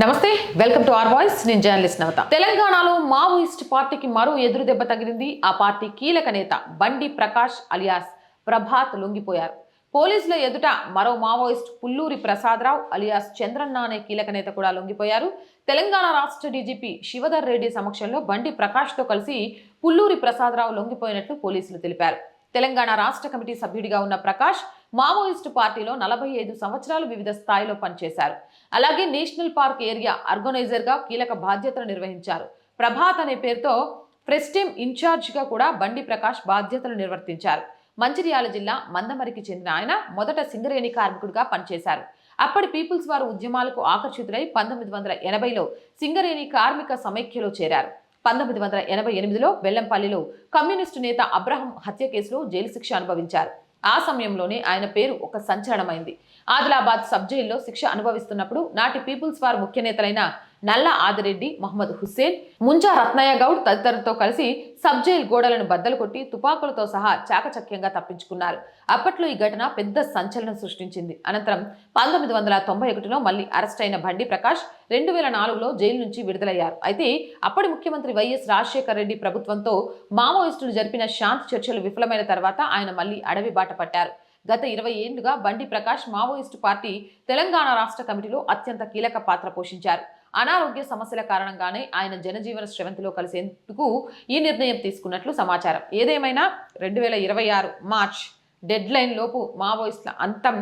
నమస్తే welcome to R voice. నేను journalist నవత. తెలంగాణలో మావోయిస్ట్ పార్టీకి మరో ఎదురు దెబ్బ తగిలింది ఆ పార్టీ కీలక నేత బండి ప్రకాష్ అలియాస్. ప్రభాత్ లొంగిపోయారు. పోలీసుల ఎదుట మరో మావోయిస్ట్ పుల్లూరి ప్రసాదరావు అలియాస్ చంద్రన్న అనే కీలక నేత కూడా లొంగిపోయారు. తెలంగాణ రాష్ట్ర డీజీపీ శివధర్ రెడ్డి సమక్షంలో బండి ప్రకాష్తో కలిసి పుల్లూరి ప్రసాదరావు లొంగిపోయినట్లు పోలీసులు తెలిపారు. తెలంగాణ రాష్ట్ర కమిటీ సభ్యుడిగా ఉన్న ప్రకాష్ మావోయిస్టు పార్టీలో నలభై ఐదు సంవత్సరాలు వివిధ స్థాయిలో పనిచేశారు. అలాగే నేషనల్ పార్క్ ఏరియా ఆర్గనైజర్గా కీలక బాధ్యతలు నిర్వహించారు. ప్రభాత్ అనే పేరుతో ప్రెస్టీమ్ ఇన్ఛార్జ్గా కూడా బండి ప్రకాష్ బాధ్యతలు నిర్వర్తించారు. మంచిర్యాల జిల్లా మందమరికి చెందిన ఆయన మొదట సింగరేణి కార్మికుడిగా పనిచేశారు. అప్పటి పీపుల్స్ వారు ఉద్యమాలకు ఆకర్షితులై పంతొమ్మిది వందల ఎనభైలో సింగరేణి కార్మిక సమైక్యలో చేరారు. పంతొమ్మిది వందల ఎనభై ఎనిమిదిలో బెల్లంపల్లిలో కమ్యూనిస్టు నేత అబ్రహం హత్య కేసులో జైలు శిక్ష అనుభవించారు. ఆ సమయంలోనే ఆయన పేరు ఒక సంచలనమైంది. ఆదిలాబాద్ సబ్ జైల్లో శిక్ష అనుభవిస్తున్నప్పుడు నాటి పీపుల్స్ వార్ ముఖ్య నేతలైన నల్ల ఆదిరెడ్డి మహమ్మద్ హుస్సేన్ ముంజా రత్నయ్య గౌడ్ తదితరులతో కలిసి సబ్ జైల్ గోడలను బద్దలు కొట్టి తుపాకులతో సహా చాకచక్యంగా తప్పించుకున్నారు. అప్పట్లో ఈ ఘటన పెద్ద సంచలనం సృష్టించింది. అనంతరం పంతొమ్మిది వందల తొంభై ఒకటిలో మళ్ళీ అరెస్ట్ అయిన బండి ప్రకాష్ రెండు వేల నాలుగులో జైలు నుంచి విడుదలయ్యారు. అయితే అప్పటి ముఖ్యమంత్రి వైఎస్ రాజశేఖర రెడ్డి ప్రభుత్వంతో మావోయిస్టులు జరిపిన శాంతి చర్చలు విఫలమైన తర్వాత ఆయన మళ్ళీ అడవి బాట పట్టారు. గత ఇరవై ఏళ్ళుగా బండి ప్రకాష్ మావోయిస్టు పార్టీ తెలంగాణ రాష్ట్ర కమిటీలో అత్యంత కీలక పాత్ర పోషించారు. అనారోగ్య సమస్యల కారణంగానే ఆయన జనజీవన శ్రవంతిలో కలిసేందుకు ఈ నిర్ణయం తీసుకున్నట్లు సమాచారం. ఏదేమైనా రెండు వేల ఇరవై ఆరు మార్చ్ డెడ్ లైన్ లోపు మావోయిస్టుల అంతం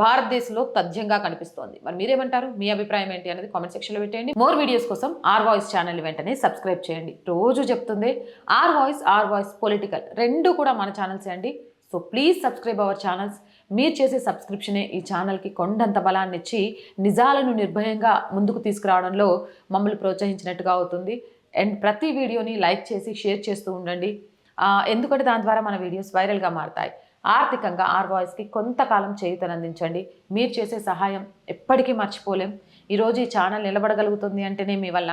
భారతదేశంలో తథ్యంగా కనిపిస్తోంది. మరి మీరేమంటారు? మీ అభిప్రాయం ఏంటి అనేది కామెంట్ సెక్షన్లో పెట్టండి మోర్ వీడియోస్ కోసం ఆర్ వాయిస్ ఛానల్ వెంటనే సబ్స్క్రైబ్ చేయండి. రోజు చెప్తుంది R Voice R Voice political రెండు కూడా మన ఛానల్సే అండి. So please subscribe our channels మీరు చేసే సబ్స్క్రిప్షనే ఈ ఛానల్కి కొండంత బలాన్ని ఇచ్చి నిజాలను నిర్భయంగా ముందుకు తీసుకురావడంలో మమ్మల్ని ప్రోత్సహించినట్టుగా అవుతుంది. అండ్ ప్రతి వీడియోని లైక్ చేసి షేర్ చేస్తూ ఉండండి. ఎందుకంటే దాని ద్వారా మన వీడియోస్ వైరల్గా మారుతాయి. ఆర్థికంగా ఆర్ వాయిస్కి కొంతకాలం చేయుతనందించండి మీరు చేసే సహాయం ఎప్పటికీ మర్చిపోలేం. ఈరోజు ఈ ఛానల్ నిలబడగలుగుతుంది అంటేనే మీ వల్ల.